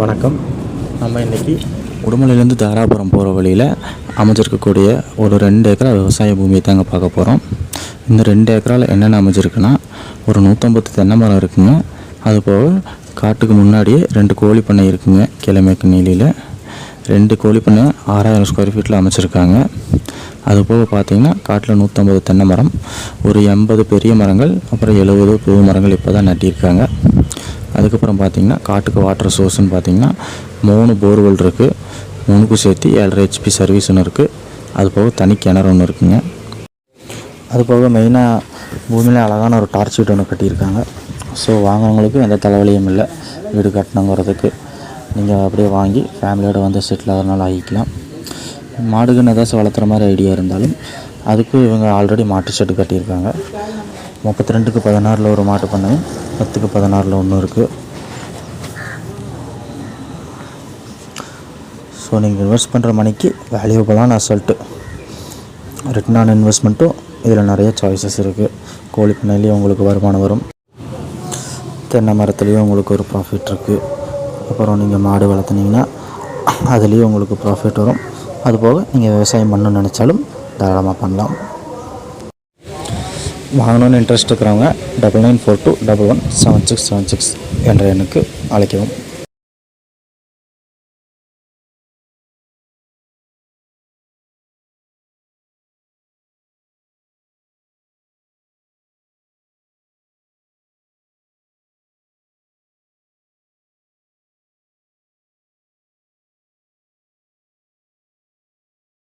வணக்கம். நம்ம இன்றைக்கி உடுமலையிலேருந்து தாராபுரம் போகிற வழியில் அமைஞ்சிருக்கக்கூடிய ஒரு ரெண்டு ஏக்கரா விவசாய பூமியை தாங்க பார்க்க போகிறோம் இந்த ரெண்டு ஏக்கரால் என்னென்ன அமைஞ்சிருக்குன்னா ஒரு நூற்றம்பத்து தென்னை மரம் இருக்குங்க. அது போக காட்டுக்கு முன்னாடியே ரெண்டு கோழி பண்ணை இருக்குங்க கிழமேற்கு நீலியில். ரெண்டு கோழி பண்ணை ஆறாயிரம் ஸ்கொயர் ஃபீட்டில் அமைச்சிருக்காங்க அது போக காட்டில் நூற்றம்பது தென்னை மரம் ஒரு எண்பது பெரிய மரங்கள் அப்புறம் எழுபது புது மரங்கள் இப்போ தான் நட்டியிருக்காங்க. அதுக்கப்புறம் பார்த்திங்கன்னா காட்டுக்கு வாட்டர் சோர்ஸ்னு பார்த்தீங்கன்னா மூணு போர்வெல் இருக்குது மூணுக்கும் சேர்த்து ஏழரை ஹெச்பி சர்வீஸ் ஒன்று இருக்குது அது போக தனி கிணறு ஒன்று இருக்குங்க. அது போக மெயினாக பூமியில் அழகான ஒரு டார்ச் ஷீட் ஒன்று கட்டியிருக்காங்க. ஸோ வாங்கினவங்களுக்கும் எந்த தலைவலியும் இல்லை. வீடு கட்டணுங்கிறதுக்கு. நீங்கள் அப்படியே வாங்கி ஃபேமிலியோடு வந்து செட்டில் ஆகிறனால ஆகிக்கலாம். மாடுகள் ஏதாச்சும் வளர்த்துற மாதிரி ஐடியா இருந்தாலும் அதுக்கு இவங்க ஆல்ரெடி மாட்டு ஷெட்டு கட்டியிருக்காங்க. முப்பத்தி ரெண்டுக்கு பதினாறில் ஒரு மாட்டு பண்ணை பத்துக்கு பதினாறில் ஒன்று இருக்குது ஸோ நீங்கள் இன்வெஸ்ட் பண்ணுற மணிக்கு வேல்யூபிளான அசல்ட்டு ரிட்டர்ன் ஆன் இன்வெஸ்ட்மெண்ட்டும் இதில் நிறைய சாய்ஸஸ் இருக்குது கோழி பண்ணையிலையும் உங்களுக்கு வருமானம் வரும். தென்னை மரத்துலேயும் உங்களுக்கு ஒரு ப்ராஃபிட் இருக்குது அப்புறம் நீங்கள் மாடு வளர்த்துனீங்கன்னா அதுலேயும் உங்களுக்கு ப்ராஃபிட் வரும். அதுபோக நீங்கள் விவசாயம் பண்ணணும்னு நினச்சாலும் தாராளமாக பண்ணலாம். வாங்கணும்னு இன்ட்ரெஸ்ட் இருக்கிறவங்க double nine four two double one seven six seven six என்ற எண்ணுக்கு அழைக்கவும்.